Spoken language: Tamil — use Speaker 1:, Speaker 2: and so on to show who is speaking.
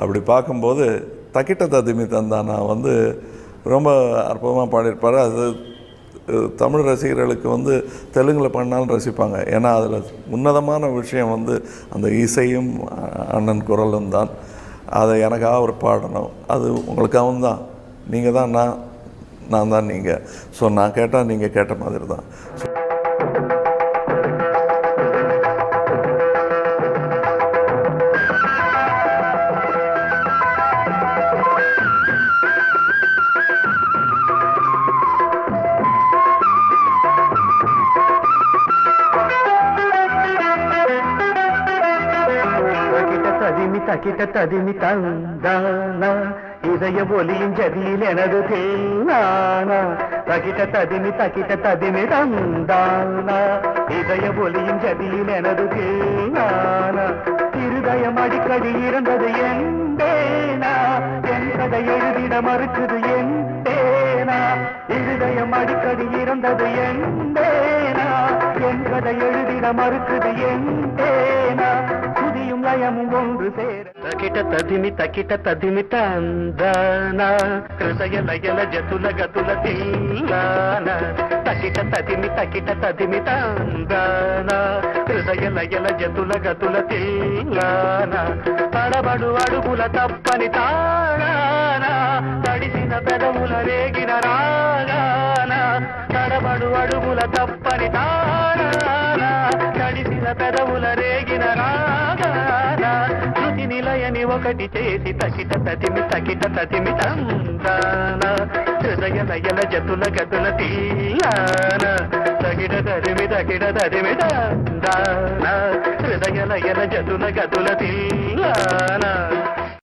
Speaker 1: அப்படி பார்க்கும்போது தக்கிட்ட ததிமி தந்தானா வந்து ரொம்ப அற்புதமாக பாடியிருப்பார். அது தமிழ் ரசிகர்களுக்கு வந்து தெலுங்கில் பண்ணாலும் ரசிப்பாங்க. ஏன்னா அதில் உன்னதமான விஷயம் வந்து அந்த இசையும் அண்ணன் குரலும் தான். அதை எனக்காக அவர் பாடணும். அது உங்களுக்காகவும் தான். நீங்கள் தான் நான் நான் தான் நீங்கள் ஸோ நான் கேட்டால் நீங்கள் கேட்ட மாதிரி தான்.
Speaker 2: ஸோ ததிமி தகிட்ட தந்தானா இதய ஒலியின் ஜதியில் எனது தேனானா? தகிட்ட ததிமி தகிட்ட ததிமி தந்தானா இதய ஒலியின் ஜதியில் எனது தேனானா? இருதயம் அடிக்கடி இருந்தது எந்தேனா என் கதை எழுதிட மறுக்குது எந்தேனா இருதயம் அடிக்கடி இருந்தது எந்தேனா என் கதை எழுதிட மறுக்குது என் சமுதாயம் ஒன்று சேர தகிட ததிமி தகிட ததிமி தந்தானா கிருதய லயல ஜதுல கதுல தில்லானா தகிட ததிமி தகிட ததிமி தந்தானா హృదయ లయల జతుల గతుల తెల్లానా తడబడు అడుగుల తప్పని తాళానా తడిసిన పెదవుల రేగిన రాగానా. తడబడు అడుగుల తప్పని తాళానా తడిసిన పెదవు ఒకటి చేసి తకిట తదిమి తకిట తదిమి తందాన హృదయ లయల జతుల గతుల తీయాన తగిడ తరిమి తగిడ తరిమి తందాన హృదయ లయల జతుల గతుల తీయాన